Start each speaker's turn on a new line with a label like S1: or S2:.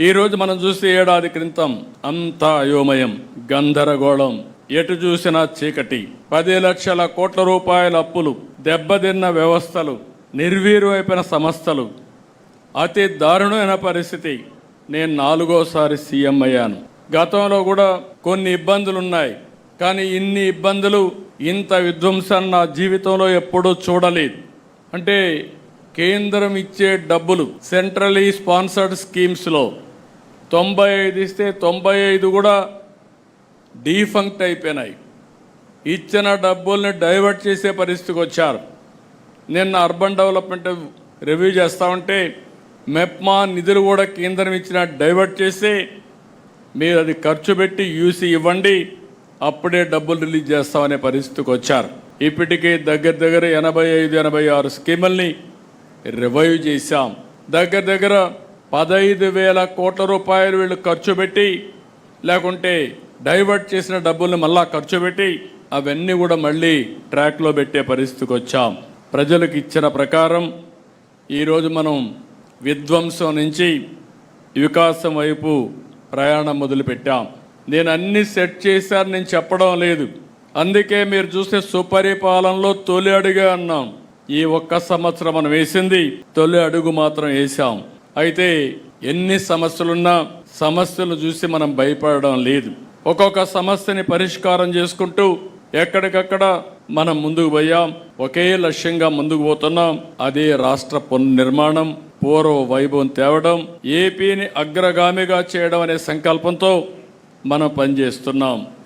S1: ఈరోజు మనం చూస్తే ఏడాది క్రితం అంతా అయోమయం గందరగోళం. ఎటు చూసినా చీకటి. పది లక్షల కోట్ల రూపాయల అప్పులు దెబ్బతిన్న వ్యవస్థలు నిర్వీర్యమైపోయిన సంస్థలు. అతి దారుణమైన పరిస్థితి. నేను నాలుగోసారి సీఎం అయ్యాను. గతంలో కూడా కొన్ని ఇబ్బందులు ఉన్నాయి కానీ ఇన్ని ఇబ్బందులు ఇంత విధ్వంసాన్ని నా జీవితంలో ఎప్పుడూ చూడలేదు. అంటే కేంద్రం ఇచ్చే డబ్బులు సెంట్రలీ స్పాన్సర్డ్ స్కీమ్స్లో తొంభై ఐదు ఇస్తే తొంభై ఐదు కూడా డీఫంక్ట్ అయిపోయినాయి. ఇచ్చిన డబ్బుల్ని డైవర్ట్ చేసే పరిస్థితికి వచ్చారు. నిన్న అర్బన్ డెవలప్మెంట్ రివ్యూ చేస్తా ఉంటే మెప్మా నిధులు కూడా కేంద్రం ఇచ్చిన డైవర్ట్ చేసి మీరు అది ఖర్చు పెట్టి యూసీ ఇవ్వండి అప్పుడే డబ్బులు రిలీజ్ చేస్తామనే పరిస్థితికి వచ్చారు. ఇప్పటికే దగ్గర దగ్గర ఎనభై ఐదు ఎనభై ఆరు స్కీముల్ని రివైవ్ చేశాం. దగ్గర దగ్గర పదహైదు వేల కోట్ల రూపాయలు వీళ్ళు ఖర్చు పెట్టి లేకుంటే డైవర్ట్ చేసిన డబ్బుల్ని మళ్ళా ఖర్చు పెట్టి అవన్నీ కూడా మళ్ళీ ట్రాక్లో పెట్టే పరిస్థితికి వచ్చాం. ప్రజలకు ఇచ్చిన ప్రకారం ఈరోజు మనం విధ్వంసం నుంచి వికాసం వైపు ప్రయాణం మొదలుపెట్టాం. నేను అన్ని సెట్ చేశాను నేను చెప్పడం లేదు. అందుకే మీరు చూస్తే సుపరిపాలనలో తొలి అడుగే అన్నాం. ఈ ఒక్క సంవత్సరం మనం వేసింది తొలి అడుగు మాత్రం వేసాం అయితే ఎన్ని సమస్యలున్నా సమస్యలు చూసి మనం భయపడడం లేదు. ఒక్కొక్క సమస్యని పరిష్కారం చేసుకుంటూ ఎక్కడికక్కడ మనం ముందుకు పోయాం. ఒకే లక్ష్యంగా ముందుకు పోతున్నాం. అదే రాష్ట్ర పునర్నిర్మాణం పూర్వ వైభవం తేవడం ఏపీని అగ్రగామిగా చేయడం అనే సంకల్పంతో మనం పనిచేస్తున్నాం.